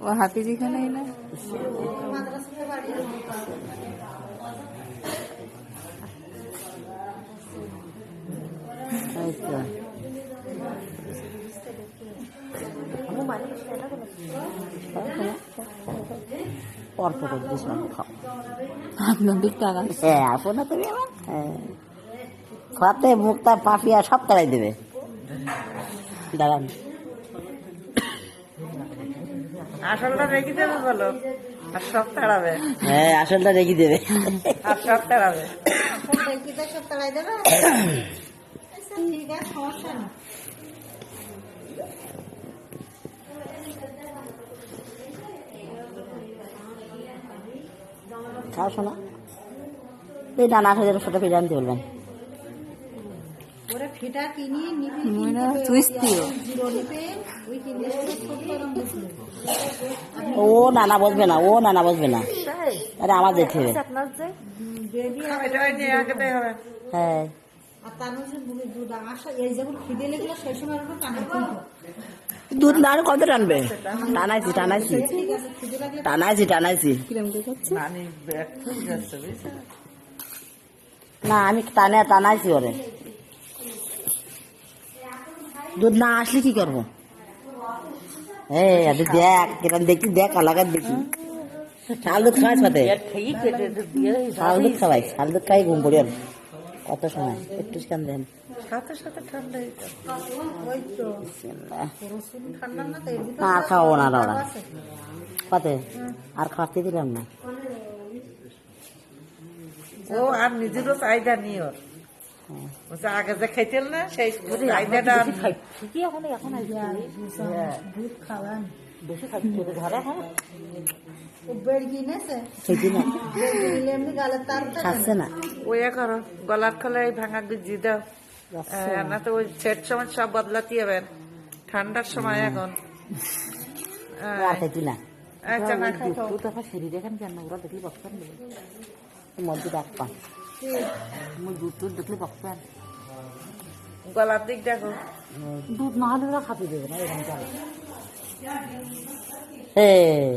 ও হাফিজ এখানে না। অল্প করে টাকা হ্যাঁ আসো না তুমি আমার হ্যাঁ খাতে মুখটা পাপিয়া সব তাড়াই দেবে দাঁড়ান আসলটা রেখে দেবে বলো? আর সব তাড়াবে। হ্যাঁ আসলটা রেখে দেবে। আর সব তাড়াবে। খাও শোনা। এই ফটো পেয়ে আনতে বলবেন। ওরা ফিটা কিনি নিবি মনে সুইচ দিও ও নানা বসবে না ও নানা বসবে না। আরে আমার হবে হবে। হ্যাঁ। দুধ না আর কত টানবে? টানাইছি টানাইছি। টানাইছি টানাইছি। না আমি টানে টানাইছি ওরে। দুধ না আসলে কি করব? এই দেখ কিরম দেখি দেখ আলাদা দেখি। শাল দুধ খাওয়াই সাথে খেয়ে শাল দুধ খাওয়াই শাল দুধ খাই ঘুম পড়ি। কত সময়? একটু কেন দেন। আর খাওয়াবো না আছে। কতে আর খাওয়াতে দিলাম না। ও আর নিজেরও চাহিদা নিয়ে আগে যে খাইতেন না সেই দুধ খাওয়ান গালের খোলা এই ভাঙা গুজি দাও আহ, না তো ওই সেট সময় সব বদলাতে হবেন ঠান্ডার সময় এখন আর খেতে না আচ্ছা না খাই খাও। মধ্যে ডাকপান গলার দিক দেখো। দুধ না হলে ওরা খাতে দেবে না এরকম চলে। হ্যাঁ